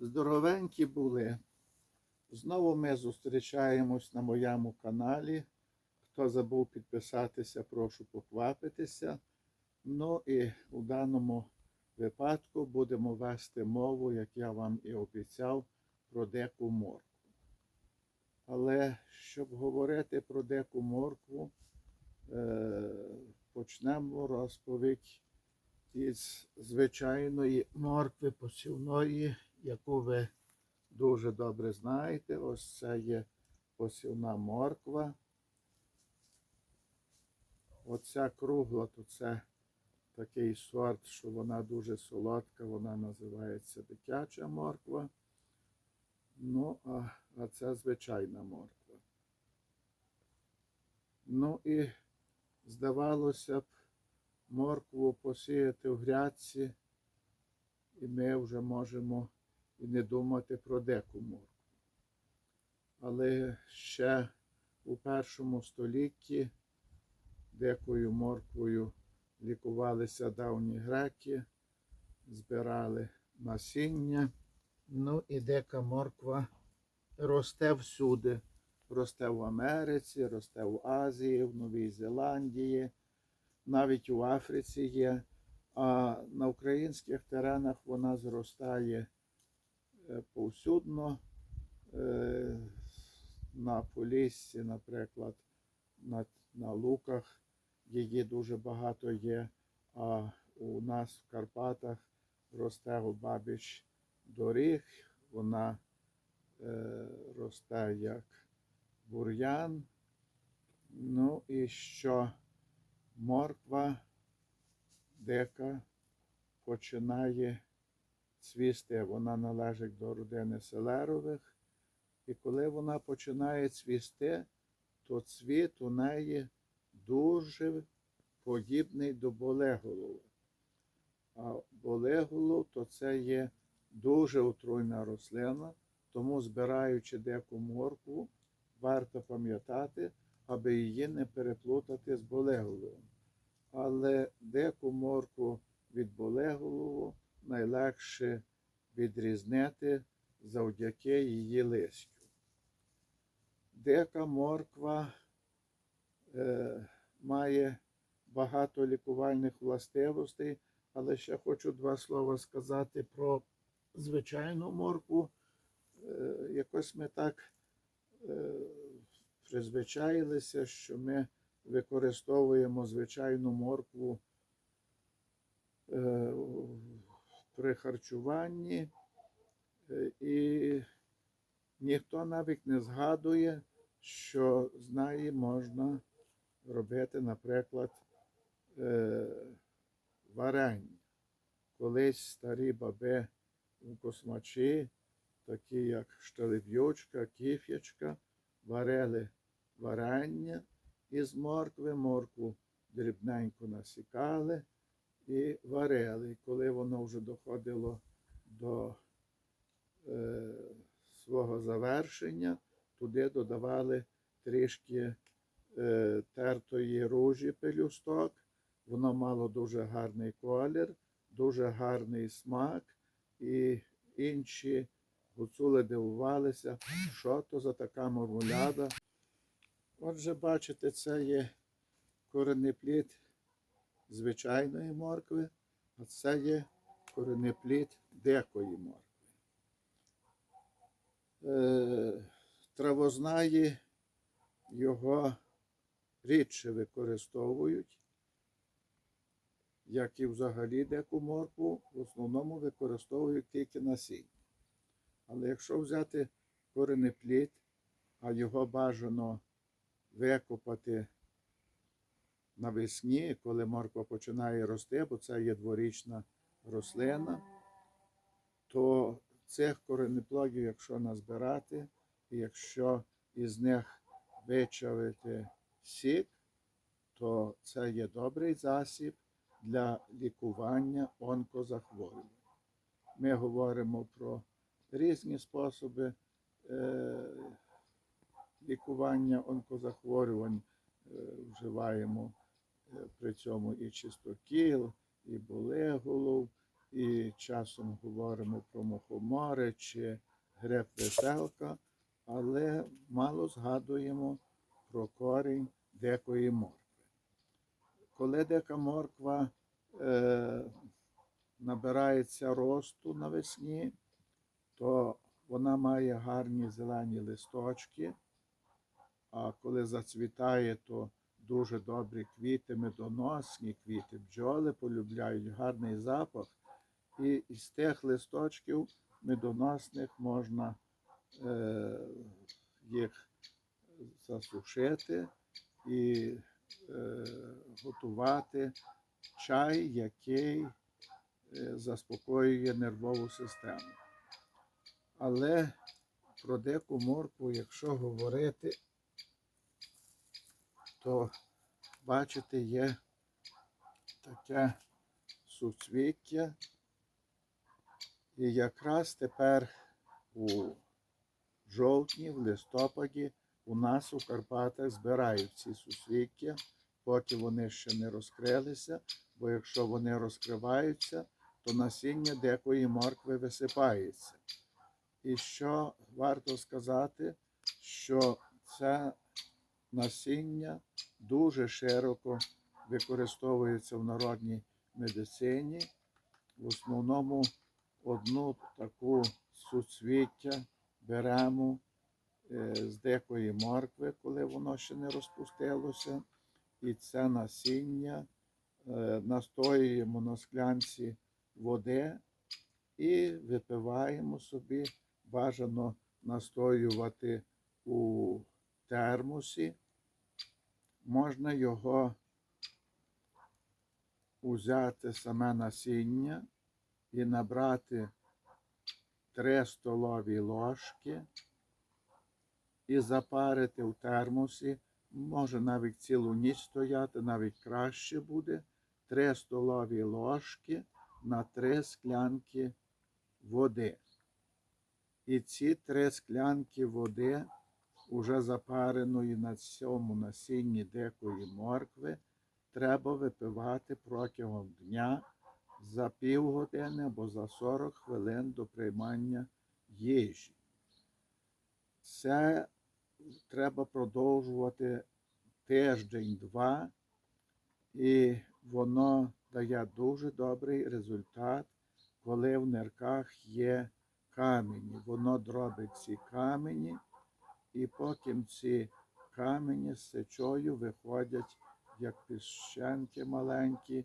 Здоровенькі були. Знову ми зустрічаємось на моєму каналі. Хто забув підписатися, прошу поквапитися. Ну і у даному випадку будемо вести мову, як я вам і обіцяв, про деку моркву. Але щоб говорити про деку моркву, е, почнемо розповідь із звичайної моркви посівної, яку ви дуже добре знаєте. Ось це є посівна морква. Оця кругла, то це такий сорт, що вона дуже солодка, вона називається дитяча морква. Ну, а, а це звичайна морква. Ну і здавалося б, моркву посіяти в грядці, і ми вже можемо і не думати про деку моркву. Але ще у першому столітті декою морквою лікувалися давні греки, збирали насіння. Ну і дека морква росте всюди. Росте в Америці, росте в Азії, в Новій Зеландії, навіть у Африці є. А на українських теренах вона зростає повсюдно. Е, На Поліссі, наприклад, на, на луках її дуже багато є. А у нас в Карпатах росте обабіч доріг, вона е, росте як бур'ян. Ну і що морква дика починає цвісти. Вона належить до родини селерових. І коли вона починає цвісти, то цвіт у неї дуже подібний до болеголова. А болеголов то це є дуже отруйна рослина, тому збираючи деку моркву, варто пам'ятати, аби її не переплутати з болеголовом. Але деку моркву від болеголову найлегше відрізнити завдяки її листю. Дека морква е, має багато лікувальних властивостей, але ще хочу два слова сказати про звичайну моркву. Е, якось ми так е, призвичаїлися, що ми використовуємо звичайну моркву е, при харчуванні, е, і ніхто навіть не згадує, що з неї можна робити, наприклад, е, варення. Колись старі баби у космачі, такі як шталеб'ючка, кіф'ячка, варили варення із моркви, моркву дрібненько насікали і варили. Коли воно вже доходило до е, свого завершення, туди додавали трішки е, тертої ружі пелюсток. Воно мало дуже гарний колір, дуже гарний смак, і інші гуцули дивувалися, що то за така мармуляда. Отже, бачите, це є коренеплід звичайної моркви, а це є коренеплід декої моркви. Е, травознаї його рідше використовують, як і взагалі деку моркву, в основному використовують тільки насіння. Але якщо взяти коренеплід, а його бажано викопати навесні, коли морква починає рости, бо це є дворічна рослина, то цих коренеплодів, якщо назбирати, і якщо із них вичавити сік, то це є добрий засіб для лікування онкозахворювань. Ми говоримо про різні способи е, лікування онкозахворювань, е, вживаємо при цьому і чистокіл, і болеголов, і часом говоримо про мухомори чи гриб веселка, але мало згадуємо про корінь дикої моркви. Коли дика морква е, набирається росту навесні, то вона має гарні зелені листочки, а коли зацвітає, то дуже добрі квіти, медоносні квіти, бджоли полюбляють гарний запах. І з тих листочків медоносних можна е, їх засушити і е, готувати чай, який е, заспокоює нервову систему. Але про дику моркву, якщо говорити, то бачите, є таке суцвіття. І якраз тепер у жовтні, в листопаді у нас у Карпатах збирають ці суцвіття, поки вони ще не розкрилися, бо якщо вони розкриваються, то насіння дикої моркви висипається. І що варто сказати, що це насіння дуже широко використовується в народній медицині. В основному одну таку суцвіття беремо е, з дикої моркви, коли воно ще не розпустилося. І це насіння е, настоюємо на склянці води і випиваємо собі. Бажано настоювати у термосі. Можна його узяти саме насіння і набрати 3 столові ложки і запарити в термосі. Може навіть цілу ніч стояти, навіть краще буде. 3 столові ложки на 3 склянки води. І ці три склянки води, уже запареної на цьому насінні дикої моркви, треба випивати протягом дня за півгодини або за 40 хвилин до приймання їжі. Це треба продовжувати тиждень-два, і воно дає дуже добрий результат, коли в нирках є камені. Воно дробить ці камені, і потім ці камені з сечою виходять як піщанки маленькі,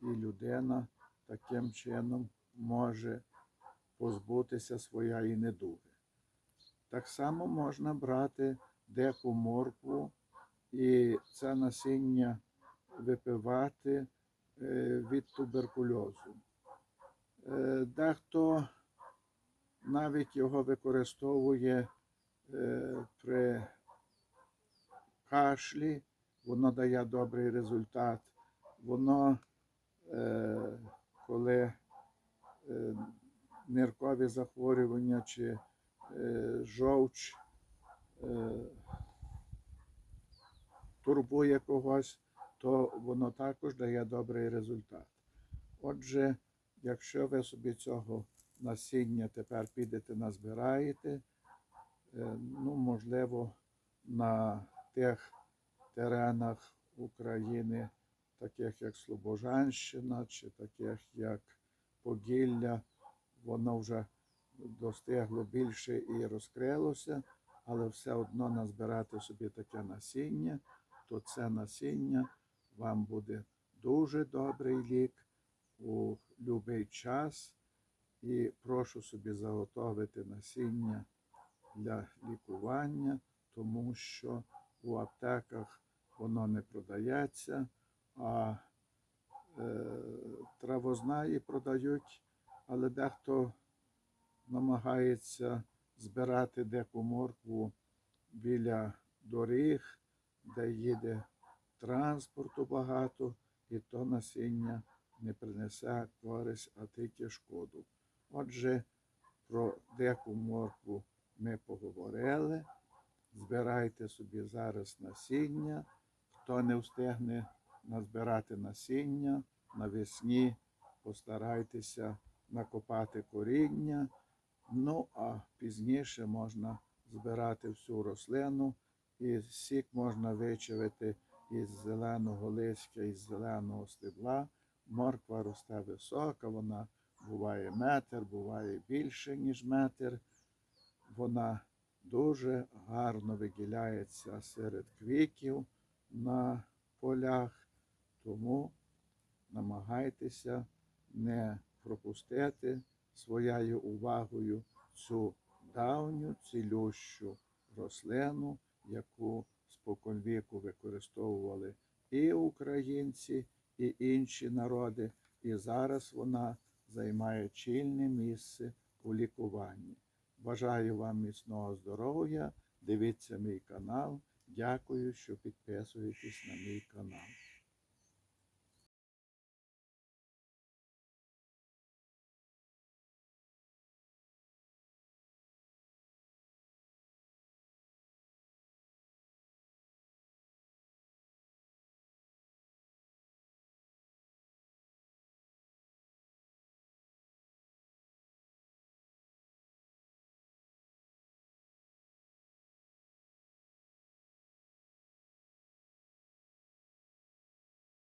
і людина таким чином може позбутися своєї недуги. Так само можна брати деку моркву і це насіння випивати е, від туберкульозу. Е, Дехто навіть його використовує при кашлі, воно дає добрий результат. Воно, е, коли е, ниркові захворювання чи е, жовч е, турбує когось, то воно також дає добрий результат. Отже, якщо ви собі цього насіння тепер підете назбираєте, е, ну, можливо, на тих теренах України, таких як Слобожанщина, чи таких як Поділля, воно вже достигло більше і розкрилося, але все одно назбирати собі таке насіння, то це насіння вам буде дуже добрий лік у будь-який час. І прошу собі заготовити насіння для лікування, тому що у аптеках воно не продається, а е, травознаї продають, але дехто намагається збирати деку моркву біля доріг, де їде транспорту багато, і то насіння не принесе користь, а тільки шкоду. Отже, про деку моркву ми поговорили. Збирайте собі зараз насіння. Хто не встигне назбирати насіння, навесні постарайтеся накопати коріння. Ну, а пізніше можна збирати всю рослину, і сік можна вичавити із зеленого листя, із зеленого стебла. Морква росте висока, вона буває метр, буває більше, ніж метр. Вона дуже гарно виділяється серед квітів на полях, тому намагайтеся не пропустити своєю увагою цю давню цілющу рослину, яку споконвіку використовували і українці, і інші народи, і зараз вона займає чільне місце у лікуванні. Бажаю вам міцного здоров'я. Дивіться мій канал. Дякую, що підписуєтесь на мій канал.